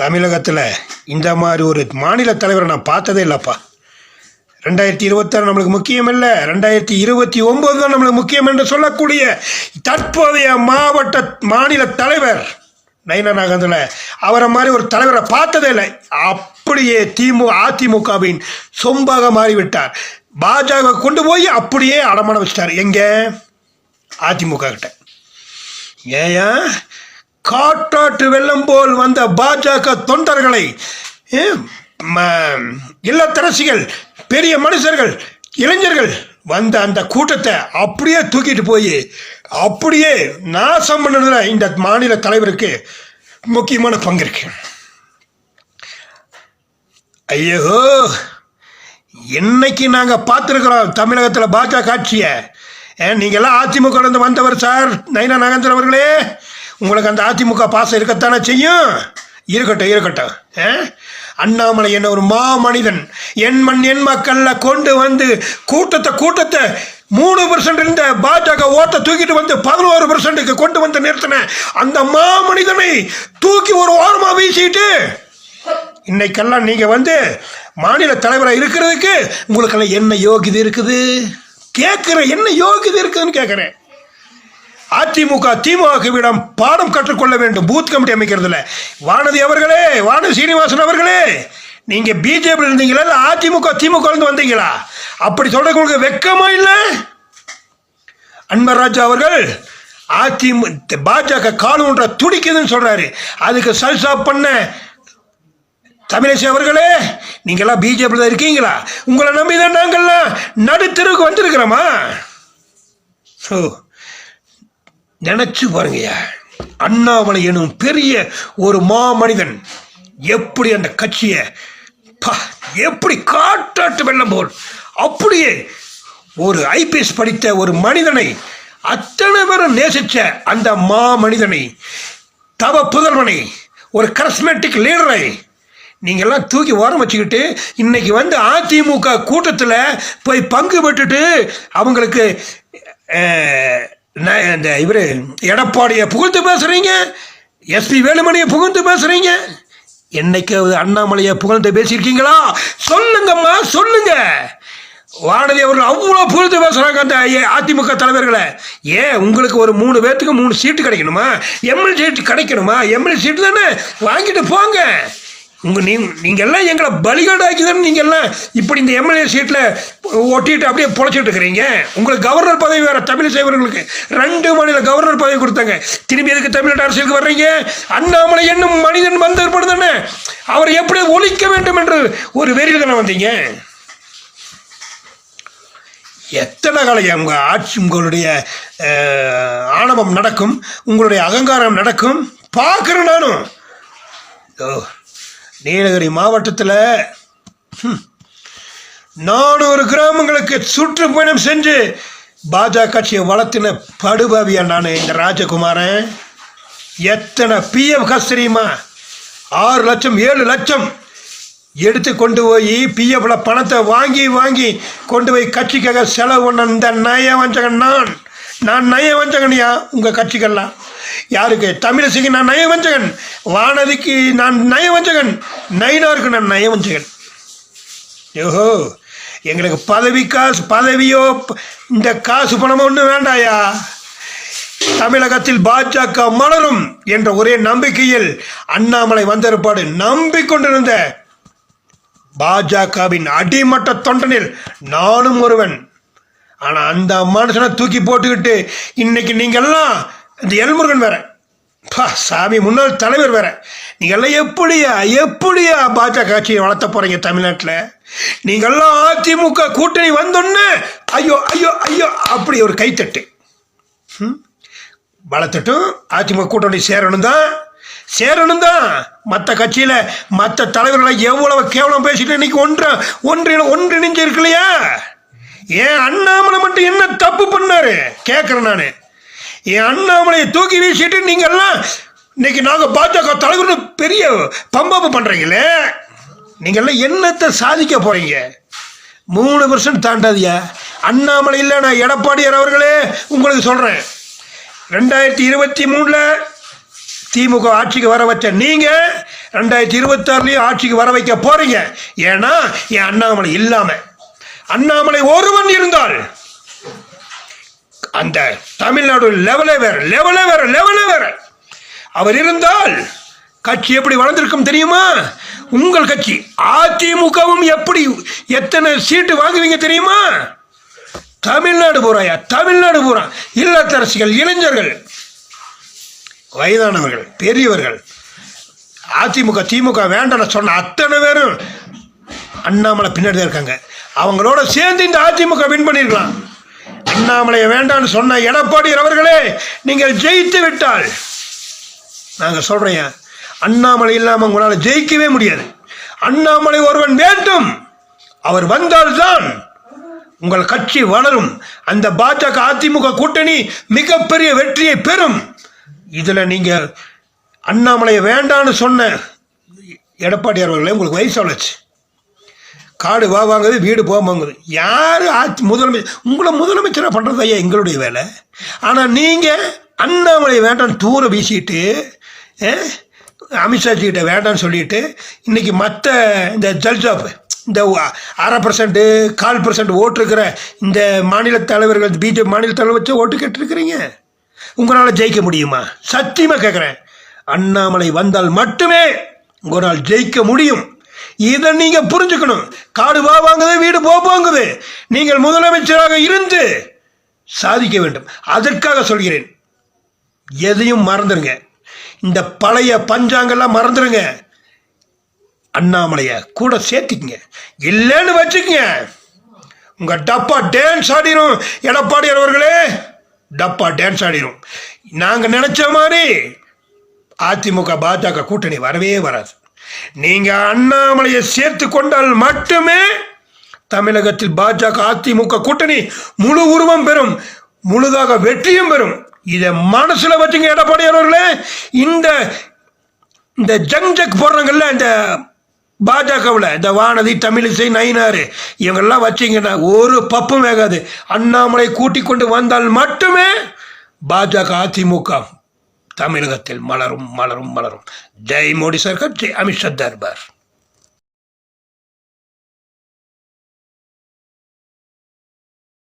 தமிழகத்தில் இந்த மாதிரி ஒரு மாநில தலைவரை நான் பார்த்ததே இல்லைப்பா. ரெண்டாயிரத்தி இருபத்தாறு நம்மளுக்கு முக்கியம் இல்லை ரெண்டாயிரத்தி இருபத்தி ஒம்பது தான் நம்மளுக்கு முக்கியம் என்று சொல்லக்கூடிய தற்போதைய மாவட்ட மாநில தலைவர் நயினா நாகந்தில் அவரை மாதிரி ஒரு தலைவரை பார்த்ததே இல்லை. அப்படியே திமு அதிமுகவின் சொம்பாக மாறிவிட்டார். பாஜக கொண்டு போய் அப்படியே அடமான வச்சிட்டார். எங்கே? அதிமுக கிட்ட. ஏயா? காட்டாற்று வெள்ளம் போல் வந்த பாஜக தொண்டர்களை ம- இல்லத்தரசிகள் பெரிய மனுஷர்கள் இளைஞர்கள் வந்த அந்த கூட்டத்தை அப்படியே தூக்கிட்டு போய் அப்படியே நாசம் பண்ணதில் இந்த மாநில தலைவருக்கு முக்கியமான பங்கு இருக்கு ஐயோ இன்னைக்கு நாங்கள் பார்த்துருக்குறோம் தமிழகத்தில் பாஜக ஆட்சியை. நீங்கள்லாம் அதிமுக வந்தவர் சார் நைனா நாகேந்திரன் அவர்களே. உங்களுக்கு அந்த அதிமுக பாசம் இருக்கத்தானே செய்யும்? இருக்கட்டும் இருக்கட்டும். ஆ? அண்ணாமலை என்ன ஒரு மா மனிதன் என் மண் என் மக்கள்ல கொண்டு வந்து கூட்டத்தை கூட்டத்தை மூணு பர்சன்ட் இருந்த பாஜக ஓட்டை தூக்கிட்டு வந்து பதினோரு பர்சன்ட்டுக்கு கொண்டு வந்து நிறுத்தின அந்த மா மனிதனை தூக்கி ஒரு ஓரமாக வீசிட்டு இன்னைக்கெல்லாம் நீங்க வந்து மாநில தலைவராக இருக்கிறதுக்கு உங்களுக்கெல்லாம் என்ன யோகிதை இருக்குது? கேட்குறேன் என்ன யோகிதை இருக்குதுன்னு கேட்குறேன். அதிமுக திமுகவிடம் பாடம் கற்றுக்கொள்ள வேண்டும். Booth committee அமைக்கிறதுல. வானதி அவர்களே வானதி சீனிவாசன் அவர்களே நீங்கள் பிஜேபி இருந்தீங்களா இல்லை அதிமுக திமுக இருந்து வந்தீங்களா? அப்படி சொல்கிறது உங்களுக்கு வெக்கமா இல்லை? அன்பராஜா அவர்கள் அதிமுக பாஜக கால் ஒன்றை துடிக்குதுன்னு சொல்கிறாரு அதுக்கு சல்சா பண்ண தமிழிசை அவர்களே நீங்களாம் பிஜேபியில் தான் இருக்கீங்களா? உங்களை நம்பி தான் நாங்கள்லாம் நடுத்தெருவுக்கு வந்திருக்கிறோமா? ஸோ நினச்சி பாருங்கய்யா. அண்ணாமலை எனும் பெரிய ஒரு மாமனிதன் எப்படி அந்த கட்சியை பா, எப்படி காட்டாட்டு வெள்ளம் போல் அப்படியே ஒரு ஐபிஎஸ் படித்த ஒரு மனிதனை அத்தனை பேரும் நேசிச்ச அந்த மா மனிதனை தவ புதல்வனை ஒரு கரஸ்மெட்டிக் லீடரை நீங்கள்லாம் தூக்கி ஓரம் வச்சுக்கிட்டு இன்னைக்கு வந்து அதிமுக கூட்டத்தில் போய் பங்கு பெற்றுட்டு அவங்களுக்கு இந்த இவர் எடப்பாடியை புகழ்ந்து பேசுகிறீங்க எஸ்பி வேலுமணியை புகழ்ந்து பேசுகிறீங்க என்னைக்காவது அண்ணாமலையை புகழ்ந்து பேசியிருக்கீங்களா? சொல்லுங்கம்மா சொல்லுங்க. வானதி அவர்கள் அவ்வளோ புகழ்ந்து பேசுகிறாங்க அந்த அதிமுக தலைவர்களை. ஏன் உங்களுக்கு ஒரு மூணு பேர்த்துக்கு மூணு சீட்டு கிடைக்கணுமா? எம்எல்ஏ சீட்டு கிடைக்கணுமா? எம்எல்ஏ சீட்டு தானே? வாங்கிட்டு போங்க. உங்கள் நீ நீங்கள் எல்லாம் எங்களை பலிகடாக்கிதான் நீங்கள் எல்லாம் இப்படி இந்த எம்எல்ஏ சீட்டில் ஒட்டிட்டு அப்படியே பொழைச்சிட்டு இருக்கிறீங்க. உங்களுக்கு கவர்னர் பதவி வேறு தமிழ் அவர்களுக்கு ரெண்டு மாநில கவர்னர் பதவி கொடுத்தாங்க. திரும்பி எதுக்கு தமிழ்நாடு அரசியலுக்கு வர்றீங்க? அண்ணாமலை என்னும் மனிதன் வந்த தானே அவரை எப்படி ஒழிக்க வேண்டும் என்று ஒரு வெறியில் தானே வந்தீங்க? எத்தனை காலம் உங்கள் ஆட்சி உங்களுடைய ஆணவம் நடக்கும் உங்களுடைய அகங்காரம் நடக்கும்? பார்க்குறேன் நானும் ஓ நீலகிரி மாவட்டத்தில் நானூறு கிராமங்களுக்கு சுற்றுப்பயணம் செஞ்சு பாஜக கட்சியை வளர்த்தின படுபாவியா நான் இந்த ராஜகுமாரன் எத்தனை பிஎம் காசு தெரியுமா? ஆறு லட்சம் ஏழு லட்சம் எடுத்து கொண்டு போய் பிஎஃப்ல பணத்தை வாங்கி வாங்கி கொண்டு போய் கட்சிக்காக செலவு பண்ண இந்த நய வஞ்சகன் நான். நான் நய வஞ்சகன்யா உங்கள் கட்சிக்கெல்லாம். யாருக்கு? தமிழிசைக்கு நான் நயவஞ்சகன். வானதிக்கு நான் நயவஞ்சகன். நயினாருக்கு நான் நயவஞ்சகன். ஓஹோ எங்களுக்கு பதவி காசு பதவியோ இந்த காசு பணமோ ஒன்றும் வேண்டாயா? தமிழகத்தில் பாஜக மலரும் என்ற ஒரே நம்பிக்கையில் அண்ணாமலை வந்திருப்பாடு நம்பிக்கொண்டிருந்த பாஜகவின் அடிமட்ட தொண்டனில் நானும் ஒருவன். ஆனால் அந்த மனுஷனை தூக்கி போட்டுக்கிட்டு இன்னைக்கு நீங்கள்லாம் இந்த எல்முருகன் வேற. பா சாமி முன்னாள் தலைவர் வேற. நீங்கள்லாம் எப்படியா எப்படியா பாஜக கட்சியை வளர்த்த போறீங்க தமிழ்நாட்டில்? நீங்கள்லாம் அதிமுக கூட்டணி வந்தோன்னே ஐயோ ஐயோ ஐயோ அப்படி ஒரு கைத்தட்டு. வளர்த்துட்டும் அதிமுக கூட்டணி சேரணும் தான் சேரணும் தான் மற்ற கட்சியில் மற்ற தலைவர்களை எவ்வளவு கேவலம் பேசிட்டு இன்னைக்கு ஒன்று ஒன்றில் ஒன்றிணைஞ்சு இருக்கு இல்லையா ஏன் அண்ணாமலை மட்டும் என்ன தப்பு பண்ணாரு? கேட்குறேன் நான். என் அண்ணாமலையை தூக்கி வீசிட்டு நீங்கள்லாம் இன்னைக்கு நாங்கள் பாஜக தலைவர்னு பெரிய பம்பப்பு பண்ணுறீங்களே நீங்கள்லாம் என்னத்தை சாதிக்க போகிறீங்க மூணு பர்சன்ட் தாண்டாதியா? அண்ணாமலை இல்லை நான் எடப்பாடியார் அவர்களே உங்களுக்கு சொல்கிறேன் ரெண்டாயிரத்தி இருபத்தி மூணில் திமுக ஆட்சிக்கு வர வச்ச நீங்கள் ரெண்டாயிரத்தி இருபத்தாறுலேயும் ஆட்சிக்கு வர வைக்க போகிறீங்க ஏன்னா என் அண்ணாமலை இல்லாமல் அண்ணாமலை ஒருவன் இருந்தால் அந்த தமிழ்நாடு லெவலே வேற லெவலே வேற லெவலே வேற. அவர் இருந்தால் கட்சி எப்படி வளர்ந்திருக்கும் தெரியுமா? உங்கள் கட்சி அதிமுகவும் எப்படி எத்தனை சீட்டு வாங்குவீங்க தெரியுமா? தமிழ்நாடு பூராயா தமிழ்நாடு பூரா. இல்லத்தரசிகள் இளைஞர்கள் வயதானவர்கள் பெரியவர்கள் அதிமுக திமுக வேண்டாம்னு சொன்ன அத்தனை பேரும் அண்ணாமலை பின்னாடி தான் இருக்காங்க. அவங்களோட சேர்ந்து இந்த அதிமுக வின் பண்ணிருக்கலாம். அண்ணாமலையை வேண்டாம்னு சொன்ன எடப்பாடியர் அவர்களே நீங்கள் ஜெயித்து விட்டால். நாங்கள் சொல்கிறேன் அண்ணாமலை இல்லாமல் உங்களால் ஜெயிக்கவே முடியாது. அண்ணாமலை ஒருவன் வேண்டும். அவர் வந்தால்தான் உங்கள் கட்சி வளரும். அந்த பாஜக அதிமுக கூட்டணி மிகப்பெரிய வெற்றியை பெறும். இதில் நீங்கள் அண்ணாமலையை வேண்டான்னு சொன்ன எடப்பாடியார் அவர்களே உங்களுக்கு வயசு வளர்ச்சி காடு வா வாங்குது வீடு போக யார் ஆட்சி முதலமைச்சர் உங்களை முதலமைச்சராக பண்ணுறது ஐயா எங்களுடைய வேலை. ஆனால் நீங்கள் அண்ணாமலை வேண்டாம் தூர வீசிட்டு அஹ், கிட்ட வேண்டாம்னு சொல்லிட்டு இன்றைக்கி மற்ற இந்த ஜல்ஜாப் இந்த அரை பர்சன்ட்டு கால் பர்சன்ட் ஓட்டுருக்கிற இந்த மாநில தலைவர்கள் பிஜேபி மாநில தலைவர் வச்சு ஓட்டு கேட்டிருக்கிறீங்க. உங்களால் ஜெயிக்க முடியுமா? சத்தியமாக கேட்குறேன் அண்ணாமலை வந்தால் மட்டுமே உங்களால் ஜெயிக்க முடியும். இதை நீங்க புரிஞ்சுக்கணும். காடு வா வாங்குது வீடு போ போங்குது. நீங்கள் முதலமைச்சராக இருந்து சாதிக்க வேண்டும். அதற்காக சொல்கிறேன். எதையும் மறந்துடுங்க இந்த பழைய பஞ்சாங்கெல்லாம் மறந்துடுங்க அண்ணாமலைய கூட சேர்த்துக்குங்க. இல்லைன்னு வச்சுக்கங்க. உங்க டப்பா டான்ஸ் ஆடிரும். எடப்பாடியார் அவர்களே டப்பா டான்ஸ் ஆடிரும். நாங்க நினைச்ச மாதிரி அதிமுக பாஜக கூட்டணி வரவே வராது. நீங்க அண்ணாமலையை சேர்த்து கொண்டால் மட்டுமே தமிழகத்தில் பாஜக அதிமுக கூட்டணி முழு உருவம் பெறும் முழுதாக வெற்றியும் பெறும். இதை மனசுல வச்சுங்க எடப்பாடியார் அவர்களே. இந்த இந்த ஜங் ஜக் போடுறாங்கல்ல இந்த பாஜகவில் இந்த வானதி தமிழிசை நயினார் இவங்கெல்லாம் வச்சிங்கன்னா ஒரு பப்பும் வேகாது. அண்ணாமலை கூட்டிக் கொண்டு வந்தால் மட்டுமே பாஜக அதிமுக தமிழகத்தில் மலரும் மலரும் மலரும். ஜெய் மோடி சர்க்கார் ஜெய் அமித்ஷா தர்பார்.